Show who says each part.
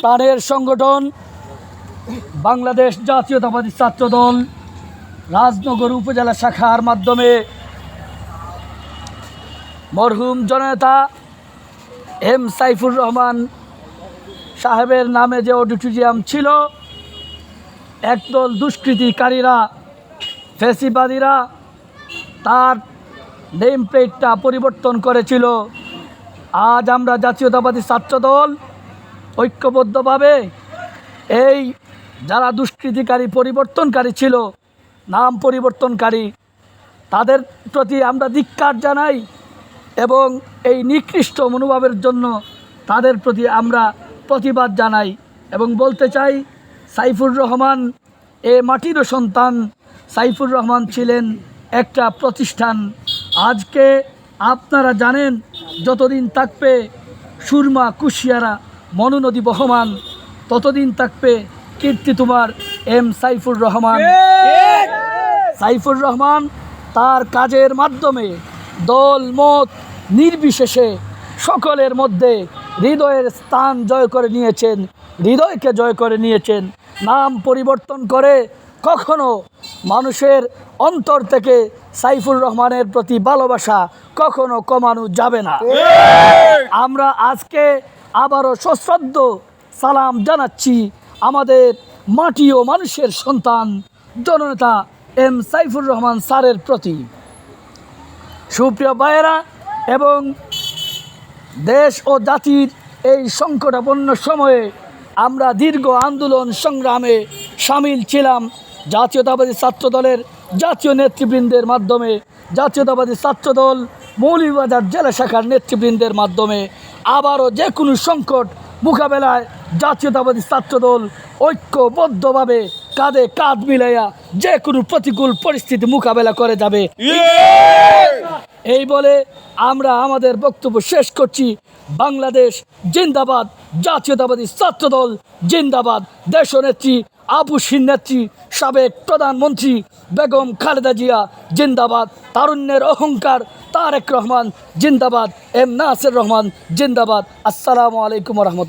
Speaker 1: প্রাণের সংগঠন, বাংলাদেশ জাতীয়তাবাদী ছাত্রদল, রাজনগর উপজেলা শাখার মাধ্যমে মরহুম জননেতা এম সাইফুর রহমান সাহেবের নামে যে অডিটোরিয়াম ছিল, একদল দুষ্কৃতিকারীরা, ফেসিবাদীরা তার নেম প্লেটটা পরিবর্তন করেছিল। আজ আমরা জাতীয়তাবাদী ছাত্রদল ঐক্যবদ্ধভাবে এই যারা দুষ্কৃতিকারী, পরিবর্তনকারী ছিল, নাম পরিবর্তনকারী, তাদের প্রতি আমরা ধিক্কার জানাই এবং এই নিকৃষ্ট মনোভাবের জন্য তাদের প্রতি আমরা প্রতিবাদ জানাই এবং বলতে চাই, সাইফুর রহমান, এ মাটিরও সন্তান, সাইফুর রহমান ছিলেন একটা প্রতিষ্ঠান। আজকে আপনারা জানেন, যতদিন থাকবে সুরমা কুশিয়ারা মনুনদী বহমান ততদিন থাকবে কীর্তি তোমার এম সাইফুর রহমান। সাইফুর রহমান তার কাজের মাধ্যমে দল মত নির্বিশেষে সকলের মধ্যে হৃদয়ের স্থান জয় করে নিয়েছেন হৃদয়কে জয় করে নিয়েছেন। নাম পরিবর্তন করে কখনো মানুষের অন্তর থেকে সাইফুর রহমানের প্রতি ভালোবাসা কখনো কমানো যাবে না। আমরা আজকে আবারও সশ্রদ্ধ সালাম জানাচ্ছি আমাদের মাটি ও মানুষের সন্তান জননেতা এম সাইফুর রহমান স্যারের প্রতি। সুপ্রিয় ভাইয়েরা, এবং দেশ ও জাতির এই সংকটাপন্ন সময়ে আমরা দীর্ঘ আন্দোলন সংগ্রামে সামিল ছিলাম। জাতীয়তাবাদী ছাত্রদলের জাতীয় নেতৃবৃন্দের মাধ্যমে জাতীয়তাবাদী ছাত্রদল মৌলভীবাজার জেলা শাখার নেতৃবৃন্দের মাধ্যমে আবারও যে কোনো সংকট মোকাবেলায় জাতীয়তাবাদী ছাত্রদল ঐক্যবদ্ধভাবে কাঁধে কাঁধ মিলাইয়া যে কোনো প্রতিকূল পরিস্থিতি মোকাবেলা করে যাবে। এই বলে আমরা আমাদের বক্তব্য শেষ করছি। বাংলাদেশ জিন্দাবাদ জাতীয়তাবাদী ছাত্রদল জিন্দাবাদ। দেশনেত্রী আবুসিন নেত্রী সাবেক প্রধানমন্ত্রী বেগম খালেদা জিয়া জিন্দাবাদ। তারুণ্যের অহংকার তারেক রহমান জিন্দাবাদ। এম নাসির রহমান জিন্দাবাদ। আসসালামু আলাইকুম রহমতুল্লাহ।